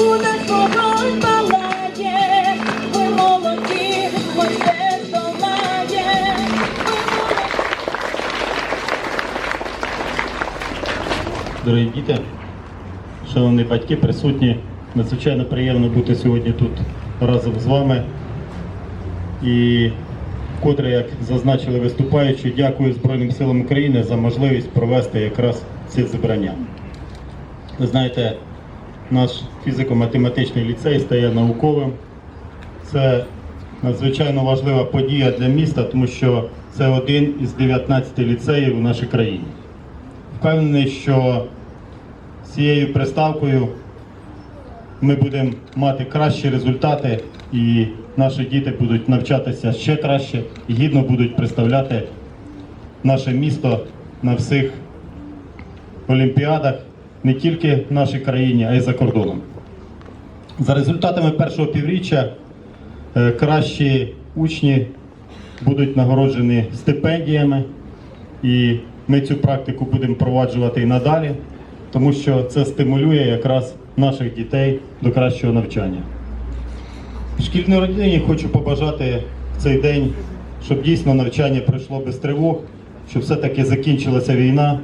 Серця буде вогонь палає. Ми. Дорогі діти, шановні батьки, присутні. Надзвичайно приємно бути сьогодні тут разом з вами. І вкотре, як зазначили виступаючі, дякую Збройним силам України за можливість провести якраз ці зібрання. Ви знаєте, наш фізико-математичний ліцей стає науковим. Це надзвичайно важлива подія для міста, тому що це один із 19 ліцеїв у нашій країні. Впевнений, що цією приставкою ми будемо мати кращі результати, і наші діти будуть навчатися ще краще і гідно будуть представляти наше місто на всіх олімпіадах не тільки в нашій країні, а й за кордоном. За результатами першого півріччя е, кращі учні будуть нагороджені стипендіями, і ми цю практику будемо впроваджувати і надалі, тому що це стимулює якраз наших дітей до кращого навчання. Шкільній родині хочу побажати в цей день, щоб дійсно навчання пройшло без тривог, щоб все-таки закінчилася війна,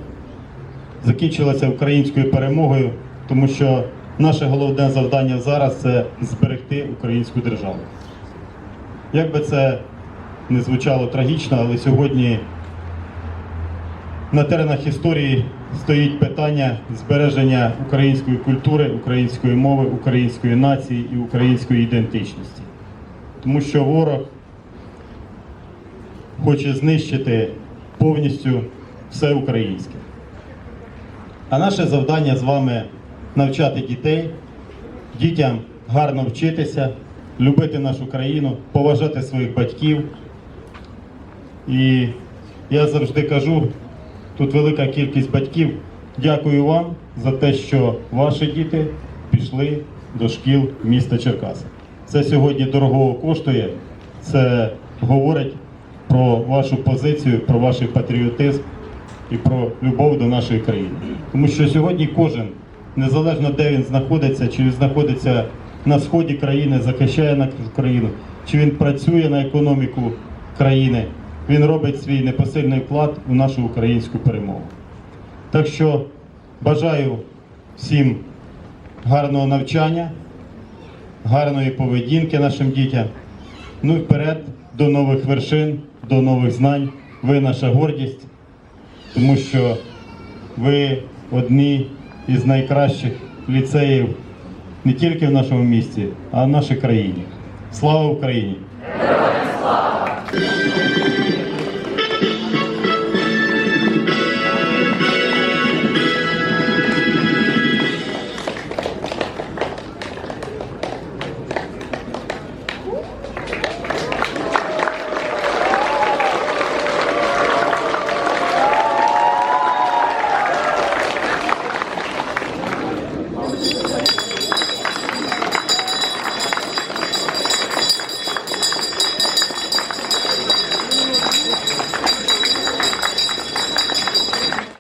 закінчилася українською перемогою, тому що наше головне завдання зараз це зберегти українську державу. Як би це не звучало трагічно, але сьогодні на теренах історії стоїть питання збереження української культури, української мови, української нації і української ідентичності. Тому що ворог хоче знищити повністю все українське. А наше завдання з вами навчати дітей, дітям гарно вчитися, любити нашу країну, поважати своїх батьків. І я завжди кажу, тут велика кількість батьків. Дякую вам за те, що ваші діти пішли до шкіл міста Черкаси. Це сьогодні дорогого коштує. Це говорить про вашу позицію, про ваш патріотизм і про любов до нашої країни. Тому що сьогодні кожен, незалежно де він знаходиться, чи він знаходиться на сході країни, захищає нашу країну, чи він працює на економіку країни, він робить свій непосильний вклад у нашу українську перемогу. Так що бажаю всім гарного навчання, гарної поведінки нашим дітям. Ну і вперед до нових вершин, до нових знань. Ви наша гордість, тому що ви одні із найкращих ліцеїв не тільки в нашому місті, а в нашій країні. Слава Україні! Героям слава!